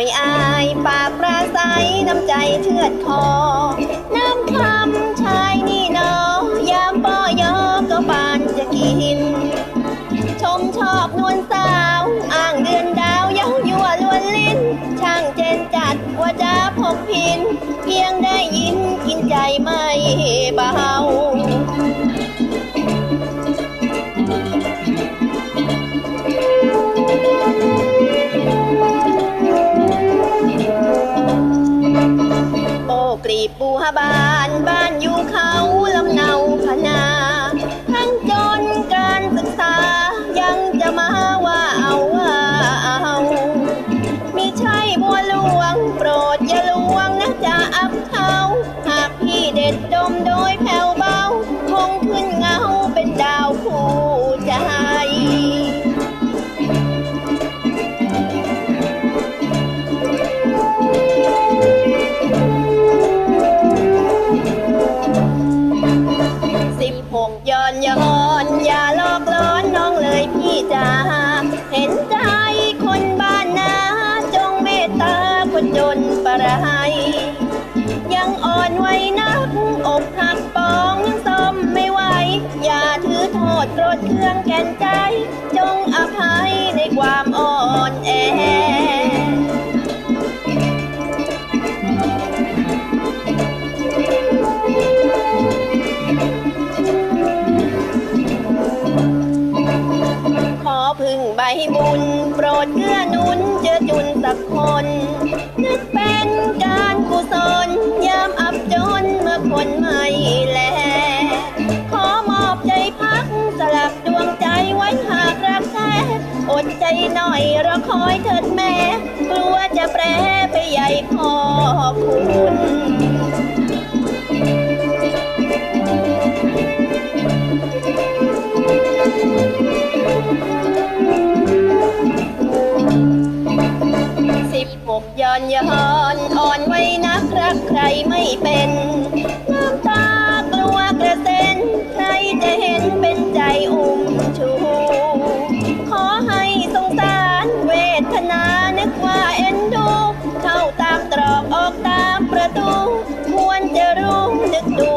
ไม่อายปากปราศัยน้ำใจเชือดคอ น้ำคำชายนี่นอยามป้อยอก็ปานจะกิน ชมชอบนวลสาว อ้างเดือนดาวเย้ายั่วลวนลิ้น ช่างเจนจัดว่าจะพกพิน เพียงได้ยินกินใจมา รีบ กย้อนย้อนอย่าลอกล้อนน้องเลยพี่จ๋าเห็นใจคนบ้านนาจงเมตตาคนจนประไรยังอ่อนไหวนักอกหักปองยังซ่อมไม่ไหวอย่าถือโทษโกรธเครื่องแก่นใจ จงอภัยในความอ่อนแอ ใบบุญโปรดเกื้อหนุนเจอจุนสักคน นึกเป็นการกุศลยามอับจนเมื่อคนไม่แล ขอมอบใจพักสลักดวงใจไว้หากรักแท้อดใจหน่อยรอคอยเถิดแม่ กลัวจะแปรไปใหญ่ขอบคุณ รักใครไม่เป็นน้ำตากลัวกระเซ็นใครจะเห็นเป็นใจอุ้มชู ขอให้สงสารเวทนานึกว่าเอ็นดู เข้าตามตรอกออกตามประตู ควรจะรู้นึกดู